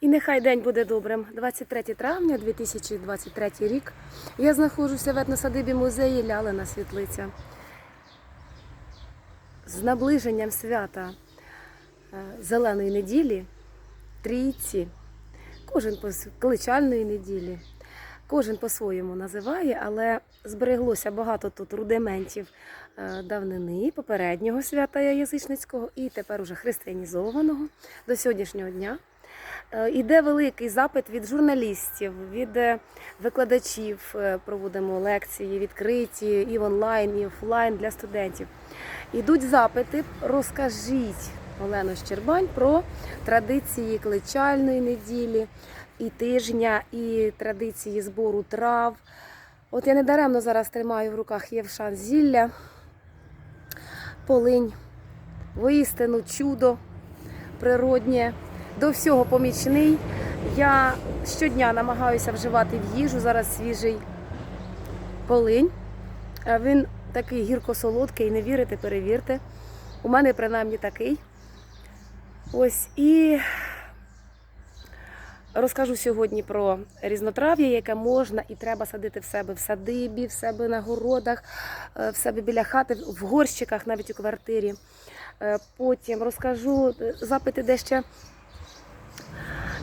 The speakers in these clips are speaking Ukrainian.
І нехай день буде добрим. 23 травня 2023 рік. Я знаходжуся в етносадибі музеї Лялина Світлиця. З наближенням свята е, Зеленої неділі, трійці, кожен по кличальної неділі, кожен по-своєму називає, але збереглося багато тут рудиментів е, давнини, попереднього свята язичницького і тепер уже християнізованого до сьогоднішнього дня. Е, Іде великий запит від журналістів, від е, викладачів. Е, Проводимо лекції відкриті і онлайн, і офлайн для студентів. Ідуть запити. Розкажіть, Олено Щербань, про традиції кличальної неділі і тижня, і традиції збору трав. От я недаремно зараз тримаю в руках Євшан зілля, полинь, воістину чудо природнє, до всього помічний. Я щодня намагаюся вживати в їжу. Зараз свіжий полинь. Він такий гірко-солодкий, не вірите, перевірте. У мене принаймні такий. Ось і розкажу сьогодні про різнотрав'я, яке можна і треба садити в себе в садибі, в себе на городах, е, в себе біля хати, в горщиках, навіть у квартирі. Е, Потім розкажу е, запити де ще.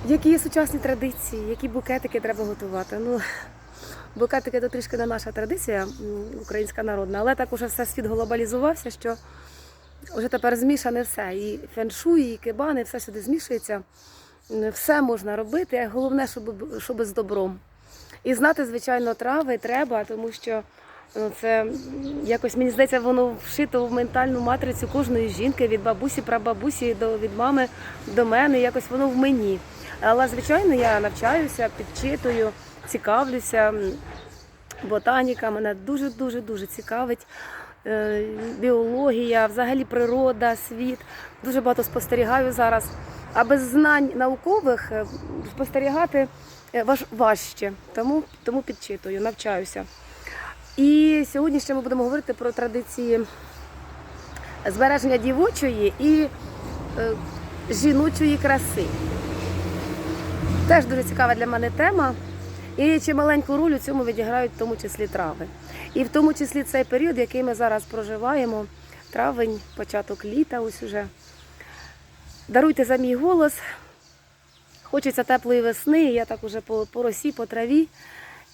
Які є сучасні традиції, які букетики треба готувати? Ну, букетики то трішки не наша традиція, українська народна, але так уже все світ глобалізувався, що вже тепер змішане все. І феншуй, і кибани, все сюди змішується. Все можна робити, головне, щоб, щоб з добром. І знати, звичайно, трави треба, тому що ну, це якось мені здається, воно вшито в ментальну матрицю кожної жінки від бабусі, прабабусі до від мами до мене. Якось воно в мені. Але звичайно, я навчаюся, підчитую, цікавлюся. Ботаніка мене дуже дуже дуже цікавить. Е, Біологія, взагалі природа, світ. Дуже багато спостерігаю зараз. А без знань наукових е, спостерігати е, важ- важче. Тому, тому підчитую, навчаюся. І сьогодні ще ми будемо говорити про традиції збереження дівочої і е, жіночої краси. Теж дуже цікава для мене тема. І чималеньку роль у цьому відіграють в тому числі трави. І в тому числі цей період, який ми зараз проживаємо, травень, початок літа, ось уже. Даруйте за мій голос. Хочеться теплої весни, я так уже по, по росі, по траві.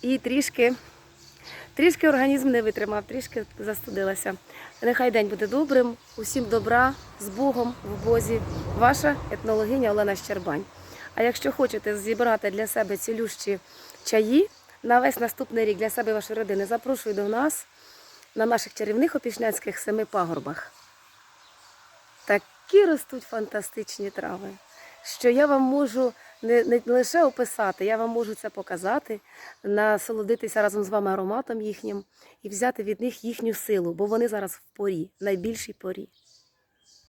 І трішки, трішки організм не витримав, трішки застудилася. Нехай день буде добрим, усім добра, з Богом, в Бозі. Ваша етнологиня Олена Щербань. А якщо хочете зібрати для себе цілющі чаї на весь наступний рік для себе і вашої родини, запрошую до нас на наших чарівних опішняцьких семи пагорбах. Такі ростуть фантастичні трави, що я вам можу не, не лише описати, я вам можу це показати, насолодитися разом з вами ароматом їхнім і взяти від них їхню силу, бо вони зараз в порі, найбільшій порі.